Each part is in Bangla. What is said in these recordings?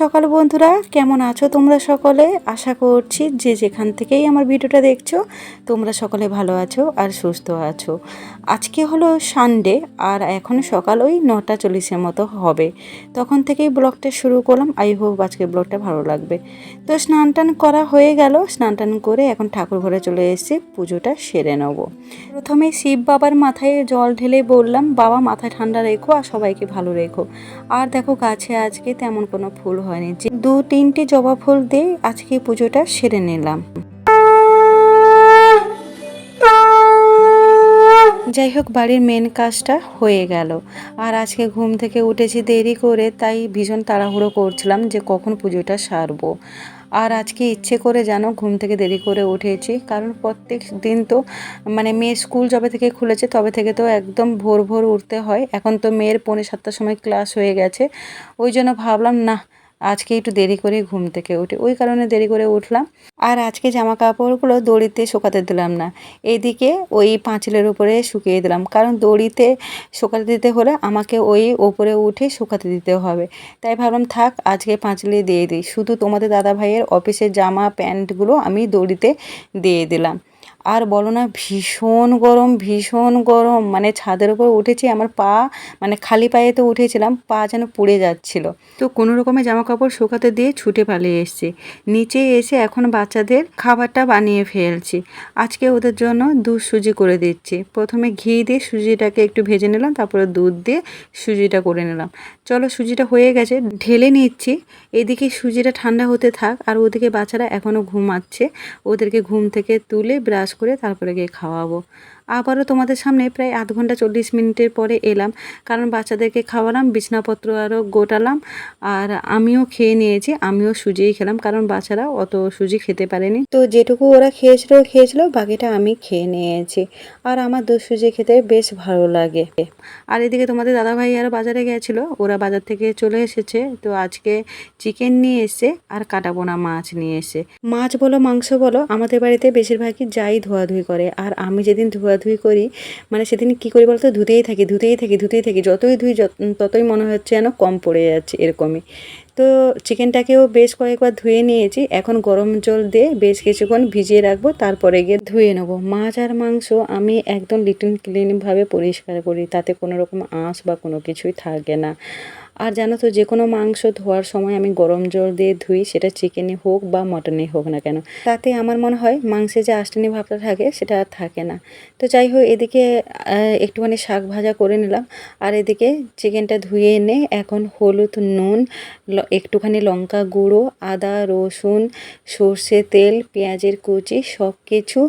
সকাল বন্ধুরা, কেমন আছো তোমরা সকলে? আশা করছি যে যেখান থেকেই আমার ভিডিওটা দেখছ, তোমরা সকলে ভালো আছো আর সুস্থ আছো। আজকে হলো সানডে আর এখন সকাল ওই নটা চল্লিশের মতো হবে। তখন থেকেই ব্লগটা শুরু করলাম। আই হোপ আজকে ব্লগটা ভালো লাগবে। তো স্নান টান করা হয়ে গেল। স্নান টান করে এখন ঠাকুর ঘরে চলে এসেছি। পুজোটা সেরে নেব। প্রথমে শিব বাবার মাথায় জল ঢেলে বললাম, বাবা, মাথায় ঠান্ডা রেখো আর সবাইকে ভালো রেখো। আর দেখো গাছে আজকে তেমন কোনো ফুল হয়নি। যে দু তিনটে জবা ফুল দিয়ে আজকে পুজোটা সেরে নিলাম। যাই হোক, বাড়ির মেন কাজটা হয়ে গেল। আর আজকে ঘুম থেকে উঠেছি দেরি করে, তাই ভীষণ তাড়াহুড়ো করছিলাম যে কখন পুজোটা সারবো। আর আজকে ইচ্ছে করে জানো, ঘুম থেকে দেরি করে উঠেছি, কারণ প্রত্যেক দিন তো মানে মেয়ে স্কুল যবে থেকে খুলেছে, তবে থেকে তো একদম ভোর ভোর উঠতে হয়। এখন তো মেয়ের পৌনে সাতটার সময় ক্লাস হয়ে গেছে। ওই জন্য ভাবলাম, না আজকে একটু দেরি করে ঘুম থেকে উঠে ওই কারণে দেরি করে উঠলাম। আর আজকে জামা কাপড়গুলো দড়িতে শুকাতে দিলাম না। এদিকে ওই পাঁচিলের উপরে শুকিয়ে দিলাম। কারণ দড়িতে শুকাতে দিতে হলে আমাকে ওই ওপরে উঠে শুকাতে দিতে হবে। তাই ভাবলাম, থাক, আজকে পাঁচিলে দিয়ে দিই। শুধু তোমাদের দাদা ভাইয়ের অফিসের জামা, প্যান্টগুলো আমি দড়িতে দিয়ে দিলাম। আর বলো না, ভীষণ গরম ভীষণ গরম। মানে ছাদের উপর উঠেছি, আমার পা মানে খালি পায়ে তো উঠেছিলাম, পা যেন পুড়ে যাচ্ছিল। তো কোনো রকমে জামা কাপড় শুকাতে দিয়ে ছুটে পালিয়ে এসেছি। নিচে এসে এখন বাচ্চাদের খাবারটা বানিয়ে ফেলছি। আজকে ওদের জন্য দুধ সুজি করে দিচ্ছি। প্রথমে ঘি দিয়ে সুজিটাকে একটু ভেজে নিলাম, তারপরে দুধ দিয়ে সুজিটা করে নিলাম। চলো, সুজিটা হয়ে গেছে, ঢেলে নিচ্ছি। এদিকে সুজিটা ঠান্ডা হতে থাক, আর ওদিকে বাচ্চারা এখনও ঘুমাচ্ছে। ওদেরকে ঘুম থেকে তুলে ব্রাশ করে তারপরে গিয়ে খাওয়াবো। আবারও তোমাদের সামনে প্রায় আধ ঘণ্টা চল্লিশ মিনিটের পরে এলাম। কারণ বাচ্চাদেরকে খাওয়ালাম, বিছনাপত্র আরও গোটালাম, আর আমিও খেয়ে নিয়েছি, আমিও সুজিই খেলাম, কারণ বাচ্চারা অত সুজি খেতে পারেনি। তো যেটুকু ওরা খেয়েছিল খেয়েছিল, বাকিটা আমি খেয়ে নিয়েছি। আর আমার দুধ সুজি খেতে বেশ ভালো লাগে। আর এদিকে তোমাদের দাদাভাই আর বাজারে গেছিল, ওরা বাজার থেকে চলে এসেছে, তো আজকে চিকেন নিয়ে এসে আর কাটাবোনা মাছ নিয়ে এসে মাছ বলো, মাংস বলো, আমাদের বাড়িতে বেশিরভাগই যাই ধোয়াধুয়ি করে, আর আমি যেদিন ধোয়াধুয়ি করি মানে সেদিন কি করি বলতো? ধুতেই থাকি ধুতেই থাকি ধুতেই থাকি, যতই ধুই ততই মনে হচ্ছে যেন কম পড়ে যাচ্ছে এরকমই। তো চিকেনটাকেও বেশ কয়েকবার ধুয়ে নিয়েছি, এখন গরম জল দিয়ে বেশ কিছুক্ষণ ভিজিয়ে রাখব, তারপরে গিয়ে ধুয়ে নেব। মাছ আর মাংস আমি একদম লিটন ক্লিনভাবে পরিষ্কার করি, তাতে কোনো রকম আঁশ বা কোনো কিছুই থাকে না। আর জানো তো যে কোনো মাংস ধোয়ার সময় আমি গরম জল দিয়ে ধুই, সেটা চিকেনে হোক বা মটনে হোক না কেন। তাতে আমার মনে হয় মাংসে যে আষ্টানি ভাবটা থাকে, সেটা আর থাকে না। তো যাই হোক, এদিকে একটুখানি শাক ভাজা করে নিলাম। আর এদিকে চিকেনটা ধুয়ে এনে এখন হলুদ নুন একটুখানি লঙ্কা গুঁড়ো, আদা, রসুন, সর্ষে তেল, পেঁয়াজের কুচি সব কিছু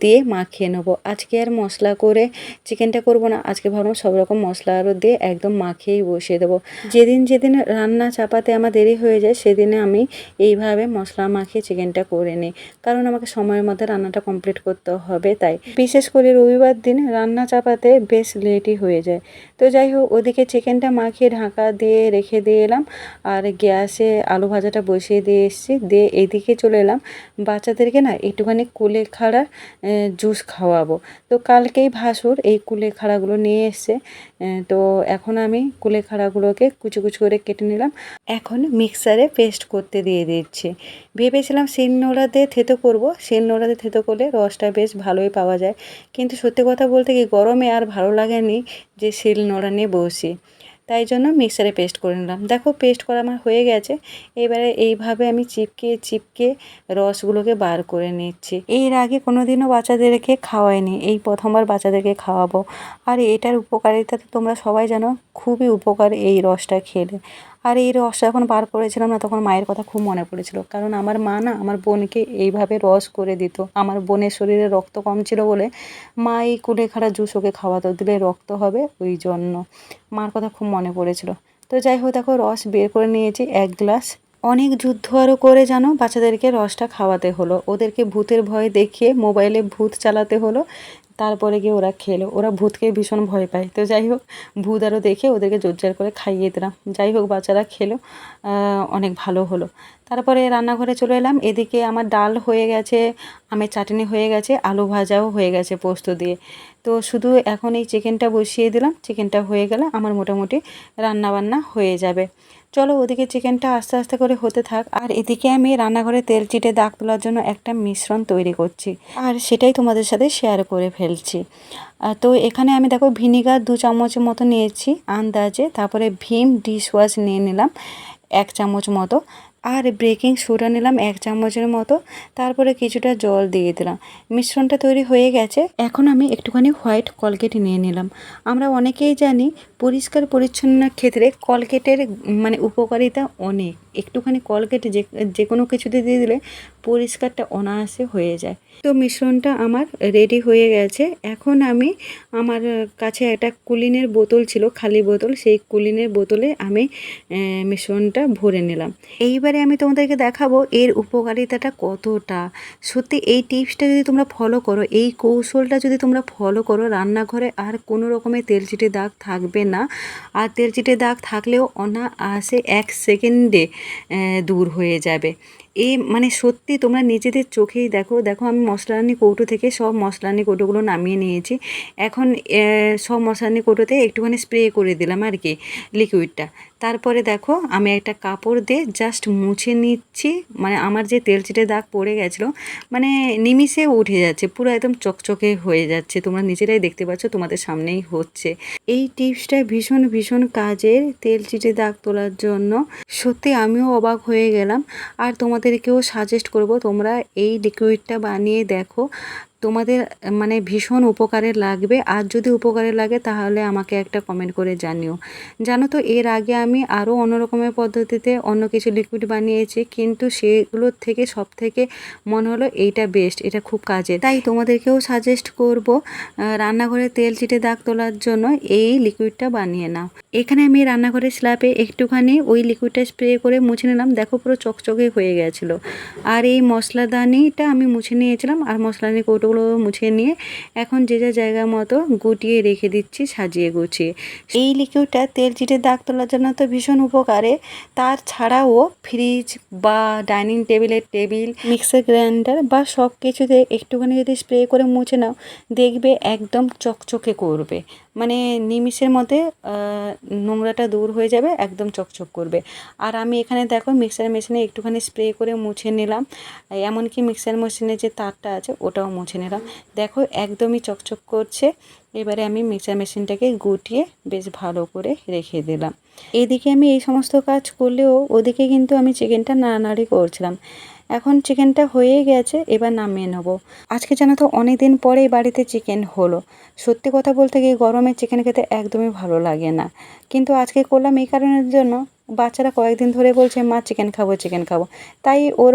দিয়ে মাখিয়ে নেব। আজকে আর মশলা করে চিকেনটা করব না, আজকে ভাবলাম সব রকম মশলা আরও দিয়ে একদম মাখিয়েই বসিয়ে দেবো। যেদিন যেদিন রান্না চাপাতে আমার দেরি হয়ে যায়, সেদিনে আমি এইভাবে মশলা মাখিয়ে চিকেনটা করে নিই। কারণ আমাকে সময়ের মধ্যে রান্নাটা কমপ্লিট করতে হবে, তাই। বিশেষ করে রবিবার দিন রান্না চাপাতে বেশ লেটই হয়ে যায়। তো যাই হোক, ওদিকে চিকেনটা মাখিয়ে ঢাকা দিয়ে রেখে দিয়ে এলাম, আর গ্যাসে আলু ভাজাটা বসিয়ে দিয়ে এসেছি। দিয়ে এদিকে চলে এলাম, বাচ্চাদেরকে না একটুখানি কুলে খাড়া জুস খাওয়াবো। তো কালকেই ভাসুর এই কুলে খাড়াগুলো নিয়ে এসছে তো এখন আমি কুলে খাড়াগুলোকে কুচি কুচি করে কেটে নিলাম। এখন মিক্সারে পেস্ট করতে দিয়ে দিচ্ছি। ভেবেছিলাম শিল দিয়ে থেতো করব। শিল দিয়ে থেতো করলে রসটা বেশ ভালোই পাওয়া যায়। কিন্তু সত্যি কথা বলতে কি গরমে আর ভালো লাগেনি যে শিল নোড়া নিয়ে বসি। তাই জন্য মিক্সারে পেস্ট করে নিলাম। দেখো পেস্ট করা আমার হয়ে গেছে। এবারে এইভাবে আমি চিপকে চিপকে রসগুলোকে বার করে নিচ্ছি। এর আগে কোনো দিনও বাচ্চাদেরকে খাওয়াইনি। এই প্রথমবার বাচ্চাদেরকে খাওয়াবো। আর এটার উপকারিতা তো তোমরা সবাই জানো, খুবই উপকার এই রসটা খেলে। আর, এই রস যখন বার করেছিলাম না, তখন মায়ের কথা খুব মনে পড়েছিল। কারণ আমার মা না আমার বোনকে এইভাবে রস করে দিত। আমার বোনের শরীরে রক্ত কম ছিল বলে মা এই কুলেখাড়া জুস ওকে খাওয়াতো দিলে রক্ত হবে ওই জন্য। মার কথা খুব মনে পড়েছিল। তো যাই হোক, দেখো রস বের করে নিয়েছি এক গ্লাস। অনেক যুদ্ধ আরও করে জানো, বাচ্চাদেরকে রসটা খাওয়াতে হলো। ওদেরকে ভূতের ভয় দেখিয়ে মোবাইলে ভূত চালাতে হলো। তারপরে গিয়ে ওরা খেলো। ওরা ভূতকে ভীষণ ভয় পায়। তো যাই হোক, ভূত আরও দেখে ওদেরকে জোরজার করে খাইয়ে দিলাম। যাই হোক, বাচ্চারা খেলো অনেক ভালো হলো। তারপরে রান্নাঘরে চলে এলাম। এদিকে আমার ডাল হয়ে গেছে, আমের চাটনি হয়ে গেছে, আলু ভাজাও হয়ে গেছে পোস্ত দিয়ে। তো শুধু এখন এই চিকেনটা বসিয়ে দিলাম। চিকেনটা হয়ে গেলে আমার মোটামুটি রান্না বান্না হয়ে যাবে। চলো ওদিকে চিকেনটা আস্তে আস্তে করে হতে থাক। আর এদিকে আমি রান্নাঘরে তেল চিটে দাগ তোলার জন্য একটা মিশ্রণ তৈরি করছি। আর সেটাই তোমাদের সাথে শেয়ার করে ফেলছি। তো এখানে আমি দেখো ভিনিগার দু চামচের মতো নিয়েছি আন্দাজে। তারপরে ভীম ডিশ ওয়াশ নিয়ে নিলাম এক চামচ মতো। আর বেকিং সোডা নিলাম এক চামচের মতো। তারপরে কিছুটা জল দিয়ে দিলাম। মিশ্রণটা তৈরি হয়ে গেছে। এখন আমি একটুখানি হোয়াইট কলগেট নিয়ে নিলাম। আমরা অনেকেই জানি পরিষ্কার পরিচ্ছন্ন ক্ষেত্রে কলগেটের মানে উপকারিতা অনেক। একটুখানি কলগেট যে যে কোনো কিছুতে দিয়ে দিলে পরিষ্কারটা অনায়াসে হয়ে যায়। তো মিশ্রণটা আমার রেডি হয়ে গেছে। এখন আমি আমার কাছে একটা কুলিনের বোতল ছিল, খালি বোতল। সেই কুলিনের বোতলে আমি মিশ্রণটা ভরে নিলাম। এইবারে আমি তোমাদেরকে দেখাবো এর উপকারিতাটা কতটা। সত্যি এই টিপসটা যদি তোমরা ফলো করো, এই কৌশলটা যদি তোমরা ফলো করো, রান্নাঘরে আর কোনো রকমের তেলচিটে দাগ থাকবে না। আর তেলচিটে দাগ থাকলেও অনায়াসে এক সেকেন্ডে দূর হয়ে যাবে। এ মানে সত্যি তোমরা নিজেদের চোখেই দেখো। দেখো, আমি মশলানি কৌটো থেকে সব মশলানি কৌটোগুলো নামিয়ে নিয়েছি। এখন সব মশলানি কৌটোতে একটুখানি স্প্রে করে দিলাম আর কি লিকুইডটা তারপরে দেখো, আমি একটা কাপড় দিয়ে জাস্ট মুছে নিচ্ছি। মানে আমার যে তেলচিটে দাগ পড়ে গেছিল মানে নিমিষে উঠে যাচ্ছে, পুরো একদম চকচকে হয়ে যাচ্ছে। তোমরা নিজেরাই দেখতে পাচ্ছ, তোমাদের সামনেই হচ্ছে। এই টিপসটা ভীষণ ভীষণ কাজের তেল চিটে দাগ তোলার জন্য। সত্যি আমিও অবাক হয়ে গেলাম। আর তোমাদেরকেও সাজেস্ট করব, তোমরা এই লিকুইডটা বানিয়ে দেখো। তোমাদের মানে ভীষণ উপকারে লাগবে। আর যদি উপকারে লাগে, তাহলে আমাকে একটা কমেন্ট করে জানিও। জানো তো, এর আগে আমি আরও অন্য রকমের পদ্ধতিতে অন্য কিছু লিকুইড বানিয়েছি, কিন্তু সেগুলোর থেকে সব থেকে মনে হলো এইটা বেস্ট এটা খুব কাজের তাই তোমাদেরকেও সাজেস্ট করব রান্নাঘরে তেল চিটে দাগ তোলার জন্য এই লিকুইডটা বানিয়ে নাও। এখানে আমি রান্নাঘরের স্ল্যাপে একটুখানি ওই লিকুইডটা স্প্রে করে মুছে নিলাম। দেখো পুরো চকচকে হয়ে গেছিল। আর এই মশলাদানিটা আমি মুছে নিয়েছিলাম, আর মশলাদানি কৌটোগুলো মুছে নিয়ে এখন যে যা জায়গা মতো গুটিয়ে রেখে দিচ্ছি, সাজিয়ে গুছিয়ে। এই লিকুইডটা তেল চিটে দাগ তোলার জন্য তো ভীষণ উপকারে। তার ছাড়াও ফ্রিজ বা ডাইনিং টেবিলের টেবিল, মিক্সার গ্রাইন্ডার বা সব কিছুতে একটুখানি যদি স্প্রে করে মুছে নাও, দেখবে একদম চকচকে করবে। মানে নিমিষের মধ্যে নোংরাটা দূর হয়ে যাবে, একদম চকচক করবে। আর আমি এখানে দেখো মিক্সার মেশিনে একটুখানি স্প্রে করে মুছে নিলাম। এমনকি মিক্সার মেশিনে যে তারটা আছে, ওটাও মুছে নিলাম দেখো, একদমই চকচক করছে। এবারে আমি মিক্সার মেশিনটাকে গুটিয়ে বেশ ভালো করে রেখে দিলাম। এদিকে আমি এই সমস্ত কাজ করলেও ওদিকে কিন্তু আমি চিকেনটা নাড়ানাড়ি করছিলাম। এখন চিকেনটা হয়ে গেছে, এবার নামিয়ে নেব। আজকে জানো তো অনেক দিন পরেই বাড়িতে চিকেন হলো। সত্যি কথা বলতে গিয়ে গরমে চিকেন খেতে একদমই ভালো লাগে না। কিন্তু আজকে করলাম এই কারণের জন্য বাচ্চারা কয়েকদিন ধরে বলছে, মা চিকেন খাব চিকেন খাব। তাই ওর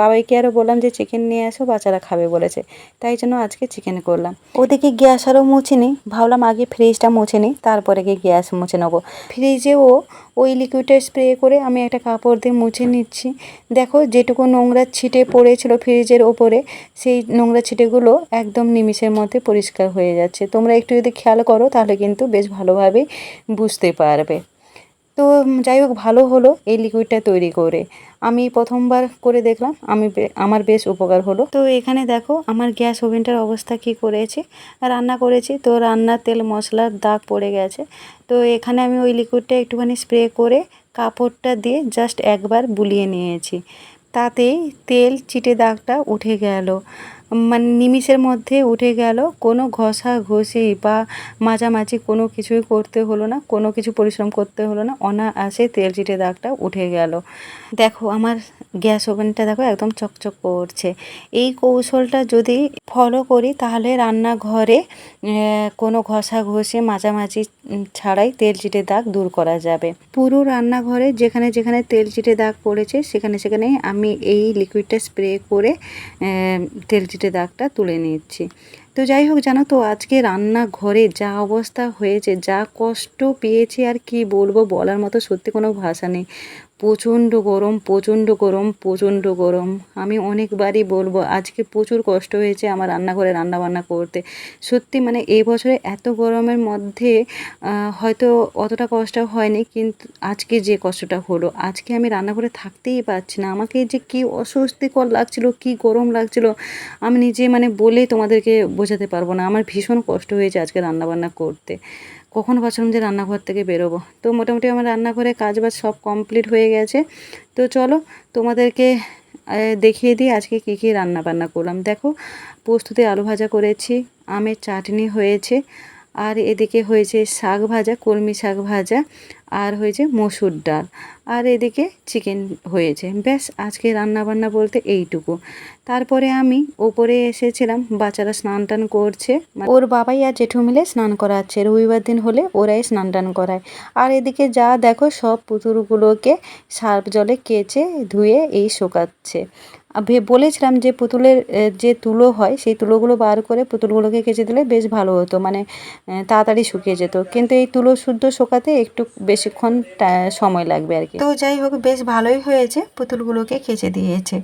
বাবাইকে আরও বললাম যে চিকেন নিয়ে আসো বাচ্চারা খাবে, বলেছে। তাই জন্য আজকে চিকেন করলাম। ওদিকে গ্যাস আরও মুছে নিই ভাবলাম আগে ফ্রিজটা মুছে নিই তারপরে গিয়ে গ্যাস মুছে নেব। ফ্রিজেও ওই লিকুইডটা স্প্রে করে আমি একটা কাপড় দিয়ে মুছে নিচ্ছি। দেখো, যেটুকু নোংরা ছিটে পড়েছিল ফ্রিজের ওপরে, সেই নোংরা ছিটেগুলো একদম নিমিষের মধ্যে পরিষ্কার হয়ে যাচ্ছে। তোমরা একটু যদি খেয়াল করো, তাহলে কিন্তু বেশ ভালোভাবে বুঝতে পারবে। তো যাই হোক ভালো হলো এই লিকুইডটা তৈরি করে। আমি প্রথমবার করে দেখলাম, আমি আমার বেশ উপকার হলো। তো এখানে দেখো, আমার গ্যাস ওভেনটার অবস্থা কি করেছি? রান্না করেছি, তো রান্নার তেল, মশলার দাগ পড়ে গেছে। তো এখানে আমি ওই লিকুইডটা একটুখানি স্প্রে করে কাপড়টা দিয়ে জাস্ট একবার বুলিয়ে নিয়েছি। তাতেই তেল, চিটে দাগটা উঠে গেল। মানে নিমিষের মধ্যে উঠে গেল। কোনো ঘষা ঘষি বা মাঝামাঝি কোনো কিছুই করতে হলো না, কোনো কিছু পরিশ্রম করতে হলো না। অনায়াসে তেল চিটে দাগটা উঠে গেল। দেখো, আমার গ্যাস ওভেনটা দেখো একদম চকচক করছে। এই কৌশলটা যদি ফলো করি, তাহলে রান্নাঘরে কোনো ঘষা ঘষে, মাঝামাঝি ছাড়াই তেল চিটে দাগ দূর করা যাবে। পুরো রান্নাঘরে যেখানে যেখানে তেল চিটে দাগ পড়েছে, সেখানে সেখানে আমি এই লিকুইডটা স্প্রে করে তেল চিটে দাগটা তুলে নিচ্ছি। তো যাই হোক, জানো তো, আজকে রান্নাঘরে যা অবস্থা হয়েছে, যা কষ্ট পেয়েছি আর কি বলব বলার মতো সত্যি কোনো ভাষা নেই। প্রচণ্ড গরম প্রচণ্ড গরম প্রচণ্ড গরম। আমি অনেকবারই বলব, আজকে প্রচুর কষ্ট হয়েছে আমার রান্নাঘরে রান্নাবান্না করতে। সত্যি মানে এই বছরে এত গরমের মধ্যে হয়তো অতটা কষ্ট হয়নি, কিন্তু আজকে যে কষ্টটা হলো, আজকে আমি রান্নাঘরে থাকতেই পারছি না। আমাকে যে কি অস্বস্তিকর লাগছিল, কি গরম লাগছিল, আমি নিজে মানে বলেই তোমাদেরকে বোঝাতে পারব না। আমার ভীষণ কষ্ট হয়েছে আজকে রান্নাবান্না করতে। কখন ভাবছিলাম যে রান্নাঘর থেকে বেরোবো। তো মোটামুটি আমার রান্নাঘরে কাজ বাজ সব কমপ্লিট হয়ে গেছে। তো চলো তোমাদেরকে দেখিয়ে দিই আজকে কী কী রান্না বান্না করলাম। দেখো, পোস্ততে আলু ভাজা করেছি, আমের চাটনি হয়েছে আর এদিকে হয়েছে শাক ভাজা, কলমি শাক ভাজা, আর হয়েছে মসুর ডাল। আর এদিকে চিকেন হয়েছে। ব্যাস, আজকে রান্না বান্না বলতে এইটুকু। তারপরে আমি ওপরে এসেছিলাম, বাচ্চারা স্নান টান করছে ওর বাবাই আর জেঠু মিলে স্নান করাচ্ছে। রবিবার দিন হলে ওরাই স্নান টান করায়। আর এদিকে যা দেখো, সব পুতুলগুলোকে সার্ফ জলে কেচে ধুয়ে এই শোকাচ্ছে। বলেছিলাম যে পুতুলের যে তুলো হয়, সেই তুলোগুলো বার করে পুতুলগুলোকে কেচে দিলে বেশ ভালো হতো মানে তাড়াতাড়ি শুকিয়ে যেত। কিন্তু এই তুলো শুদ্ধ শোকাতে একটু বেশিক্ষণ সময় লাগবে আর কি। তো যাই হোক, বেশ ভালোই হয়েছে, পুতুলগুলোকে কেচে দিয়েছে।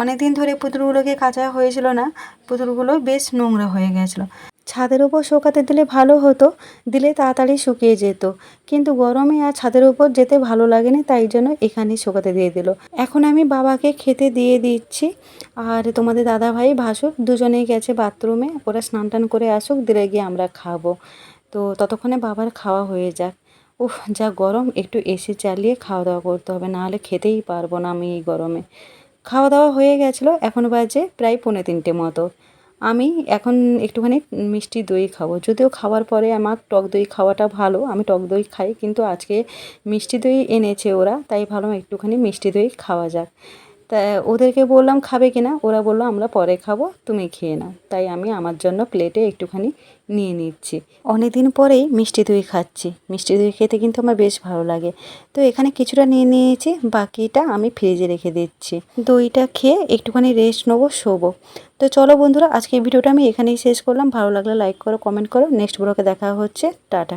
অনেকদিন ধরে পুতুলগুলোকে কাঁচা হয়েছিল না, পুতুলগুলো বেশ নোংরা হয়ে গেছিল। ছাদের উপর শোকাতে দিলে ভালো হতো, দিলে তাড়াতাড়ি শুকিয়ে যেত। কিন্তু গরমে আর ছাদের উপর যেতে ভালো লাগেনি, তাই জন্য এখানেই শোকাতে দিয়ে দিল। এখন আমি বাবাকে খেতে দিয়ে দিচ্ছি। আর তোমাদের দাদা ভাই ভাসুর দুজনেই গেছে বাথরুমে, ওরা স্নান টান করে আসুক, দিলে গিয়ে আমরা খাব। তো ততক্ষণে বাবার খাওয়া হয়ে যাক। উফ, যা গরম, একটু এসি চালিয়ে খাওয়া দাওয়া করতে হবে, নাহলে খেতেই পারব না আমি এই গরমে। খাওয়া দাওয়া হয়ে গেছিল, এখন বাজে প্রায় পৌনে তিনটে মতো। আমি এখন একটুখানি মিষ্টি দই খাব। যদিও খাওয়ার পরে আমার টক দই খাওয়াটা ভালো, আমি টক দই খাই, কিন্তু আজকে মিষ্টি দই এনেছে ওরা, তাই ভাবলাম একটুখানি মিষ্টি দই খাওয়া যাক। তা ওদেরকে বললাম, খাবে কিনা ওরা বলল, আমরা পরে খাব, তুমি খেয়ে নাও। তাই আমি আমার জন্য প্লেটে একটুখানি নিয়ে নিচ্ছি। অনেকদিন পরেই মিষ্টি দই খাচ্ছি। মিষ্টি দই খেতে কিন্তু আমার বেশ ভালো লাগে। তো এখানে কিছুটা নিয়ে নিয়েছি, বাকিটা আমি ফ্রিজে রেখে দিচ্ছি। দইটা খেয়ে একটুখানি রেস্ট নেব, শোবো। তো চলো বন্ধুরা আজকে ভিডিওটা আমি এখানেই শেষ করলাম। ভালো লাগলে লাইক করো, কমেন্ট করো। নেক্সট ব্লগে দেখা হচ্ছে। টাটা।